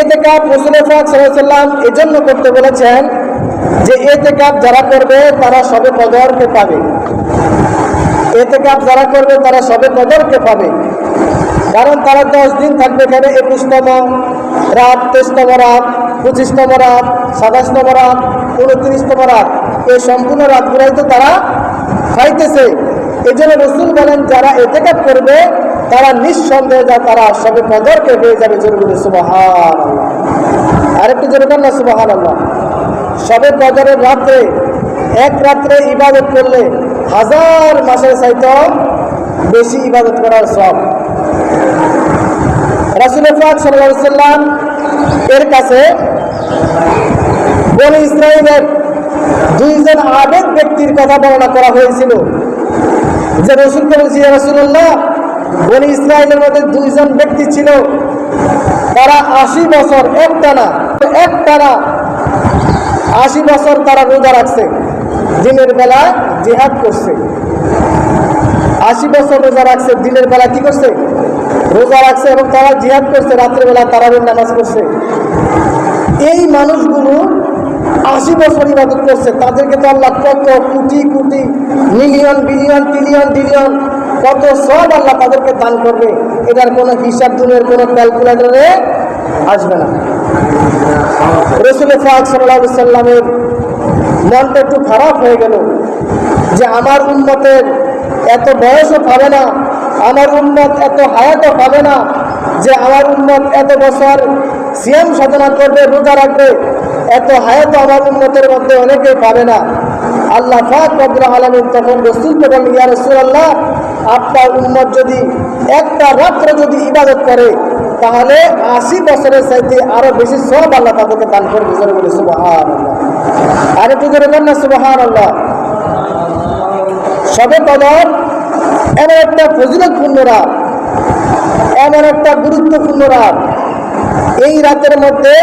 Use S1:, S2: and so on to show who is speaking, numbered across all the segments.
S1: এতে কাপ রসুল সাল্লাম এজন্য করতে বলেছেন যে এতে কাপ যারা করবে, তারা সবে কদরকে পাবে। এতে কাপ যারা করবে, তারা সবে কদরকে পাবে। কারণ তারা দশ দিন থাকবে এখানে একুশতম রাত, তেইশতম রাত, পঁচিশতম রাত, সাতাশতম রাত, উনত্রিশতম রাত। এই সম্পূর্ণ রাতগুলাই তো তারা খাইতেছে। এই জন্য রসুল বলেন, যারা এতে কাপ করবে তারা নিঃসন্দেহে যা তারা সবে কদরকে পেয়ে যাবে জরুরি সুবাহান আরেকটু জোরে কর না সুবাহান আল্লাহ সবে কদরের রাত্রে, এক রাত্রে ইবাদত করলে হাজার মাসের চাইতে বেশি ইবাদত করার সব। রাসুল ফাক সাল্লাম এর কাছে বনি ইসরায়েলের দুইজন আবেদ ব্যক্তির কথা বর্ণনা করা হয়েছিল। যে রসুল বলছি রসুল্লাহ বনি ইসরায়েলের মধ্যে দুইজন ব্যক্তি ছিল। তারা আশি বছর একটানা একটানা আশি বছর তারা রোজা রাখছে। দিনের বেলা জেহাদ করছে। আশি বছর রোজা রাখছে, দিনের বেলা কি করছে? রোজা রাখছে এবং তারা জিহাদ করছে রাত্রেবেলা তারাবের নামাজ করছে এই মানুষগুলো আশি বছর ইবাদত করছে। তাদেরকে তো আল্লাহ কত crore crore, million, billion trillion ডিলিয়ন কত সব আল্লাহ তাদেরকে দান করবে, এটার কোনো হিসাব দুনের কোনো ক্যালকুলেটরে আসবে না। রসুল ফাক সাল্লাহ সাল্লামের মনটা একটু খারাপ হয়ে গেল যে আমার উন্মতের এত বয়সও পাবে না, আমার উন্মত এত হায়াতও পাবে না যে আমার উন্মত এত বছর সিএম সাধনা করবে, রোজা রাখবে, এত হায়াতও আমার উন্মতের মধ্যে অনেকেই পাবে না। আল্লাহ ফাক রব্বুল আলমিন তখন রসুলকে বলেন ইয়া রসুল আল্লাহ আপনার উন্মত যদি একটা রাত্র যদি ইবাদত করে, তাহলে আশি বছরের চাইতে আরও বেশি সব আল্লাহ তাদেরকে দান জোরে বলে সুবাহান আর একটু জোরে বল না সুবাহান আল্লাহ সবে কদর এমন একটা ফজিলতপূর্ণ রাত, এমন একটা গুরুত্বপূর্ণ রাত। এই রাতের মধ্যে,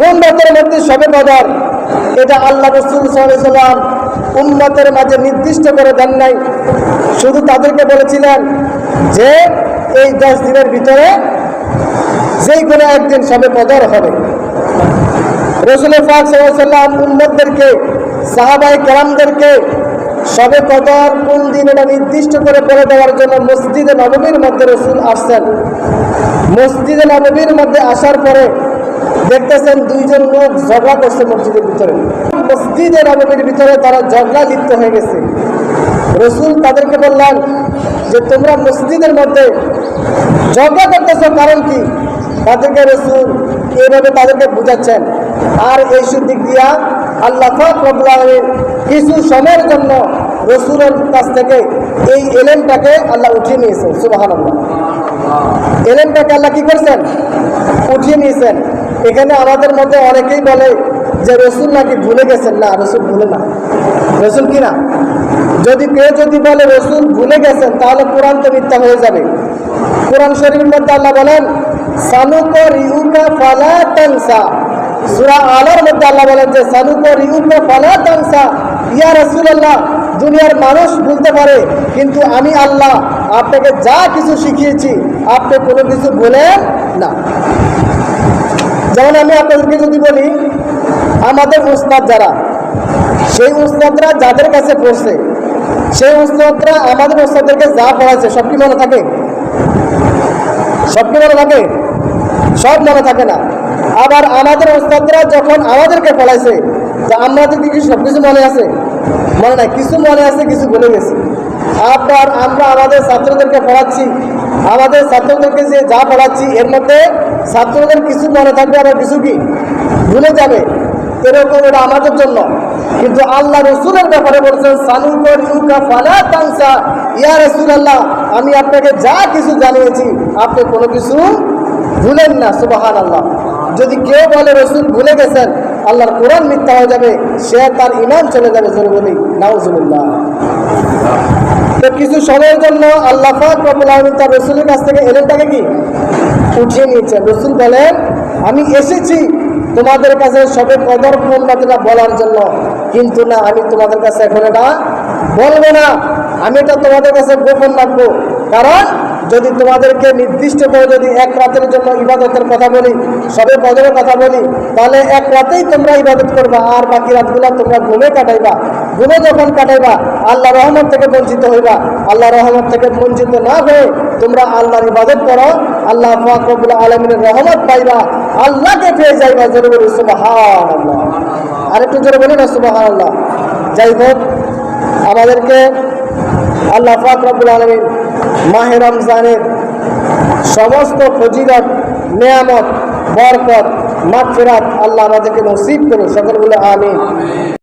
S1: কোন রাতের মধ্যে সবে কদর? এটা আল্লাহ রসুল সাল্লাম উন্মতের মাঝে নির্দিষ্ট করে দেন নাই। শুধু তাদেরকে বলেছিলেন যে, এই দশ দিনের ভিতরে যেই কোনো একদিন সবে কদর হবে। রসুল ফাক সাল্লাম উন্মতদেরকে সাহাবাই কেরামদেরকে সবে কদর কোন দিন এটা নির্দিষ্ট করে বলে দেওয়ার জন্য মসজিদে নবমীর মধ্যে রসুল আসছেন। মসজিদে নবমীর মধ্যে আসার পরে দেখতেছেন দুইজন লোক ঝগড়া করছে মসজিদের ভিতরে। মসজিদে নবমীর ভিতরে তারা ঝগড়া লিপ্ত হয়ে গেছে। রসুল তাদেরকে বললেন যে, তোমরা মসজিদের মধ্যে ঝগড়া করতেছ কারণ কি? তাদেরকে রসুল এইভাবে তাদেরকে বুঝাচ্ছেন। আর এই দিক দিয়া আল্লাহ ফকরবুল্লাহের কিছু সময়ের জন্য রসুলের কাছ থেকে এই এলেনটাকে আল্লাহ উঠিয়ে নিয়েছেন। সুবাহান এলেনটাকে আল্লাহ কি করছেন? উঠিয়ে নিয়েছেন। এখানে আমাদের মধ্যে অনেকেই বলে যে রসুল নাকি ভুলে গেছেন। না, রসুল ভুলে না। রসুল কি না? যদি কেউ যদি বলে রসুল ভুলে গেছেন, তাহলে কোরআন তো মিথ্যা হয়ে যাবে। কোরআন শরীফের মধ্যে আল্লাহ বলেন সানুকা রিউকা ফালা তানসা। সূরা আলার মধ্যে আল্লাহ বলেন যে সানুকা রিউকা ফালা তানসা। ইয়া রাসূলুল্লাহ, দুনিয়ার মানুষ ভুলতে পারে, কিন্তু আমি আল্লাহ আপনাকে যা কিছু শিখিয়েছি, আপনি কোনো কিছু বলেন না। যেমন আমি আপনাদেরকে যদি বলি, আমাদের উস্তাদ যারা, সেই উস্তাদরা যাদের কাছে পড়ছে, সেই উস্তাদরা আমাদের উস্তাদদেরকে যা পড়াচ্ছে সব কি মনে থাকে? সব কি মনে থাকে? সব মনে থাকে না। আবার আমাদের উস্তাদরা যখন আমাদেরকে পড়াইছে, তো আমাদের কি সব কিছু মনে আছে? মনে নাই, কিছু মনে আছে, কিছু ভুলে গেছে। আবার আমরা আমাদের ছাত্রদেরকে পড়াচ্ছি। আমাদের ছাত্রদেরকে যে যা পড়াচ্ছি, এর মধ্যে ছাত্রদের কিছু মনে থাকবে, আবার কিছু কি? ভুলে যাবে। এরকম এটা আমাদের জন্য। কিন্তু আল্লাহ রসুলের ব্যাপারে বলছেন সানুকর ইউকা ইয়া রসুলাল্লাহ, আমি আপনাকে যা কিছু জানিয়েছি, আপনি কোনো কিছু ভুলেন না সুবাহান আল্লাহ যদি কেউ বলে, রসুল ভুলে গেছেন, আল্লাহর কোরআন মিথ্যা হয়ে যাবে, সে তার ইমান চলে যাবে জোরে বলি, নাউজুবিল্লাহ। তো কিছু সময়ের জন্য আল্লাহ আলমিন তার রসুলের কাছ থেকে এলেনটাকে কি? উঠিয়ে নিয়েছেন। রসুল বলেন, আমি এসেছি তোমাদের কাছে সবে কদর পূর্ণতা বলার জন্য। কিন্তু না, আমি তোমাদের কাছে এখন এটা বলব না। আমি এটা তোমাদের কাছে গোপন রাখব। কারণ যদি তোমাদেরকে নির্দিষ্ট করে যদি এক রাতের জন্য ইবাদতের কথা বলি, সবে কদরের কথা বলি, তাহলে এক রাতেই তোমরা ইবাদত করবা, আর বাকি রাতগুলো তোমরা ঘুমে কাটাইবা। ঘুমে যখন কাটাইবা, আল্লাহ রহমত থেকে বঞ্চিত হইবা। আল্লাহ রহমত থেকে বঞ্চিত না হয়ে তোমরা আল্লাহর ইবাদত করো, আল্লাহ ফাকরুল আলমিনের রহমত পাইবা, আল্লাহকে পেয়ে যাইবা জোরে বলি সুবাহান আল্লাহ আরেকটু জোরে বলি না সুবাহান আল্লাহ যাই হোক, আমাদেরকে আল্লাহ ফাকরুল আলমিন মাহে রমজানের সমস্ত ফজিলত নেয়ামত বরকত মাগফিরাত আল্লাহ আমাদেরকে নসিব করুন। সকল বলে আমিন।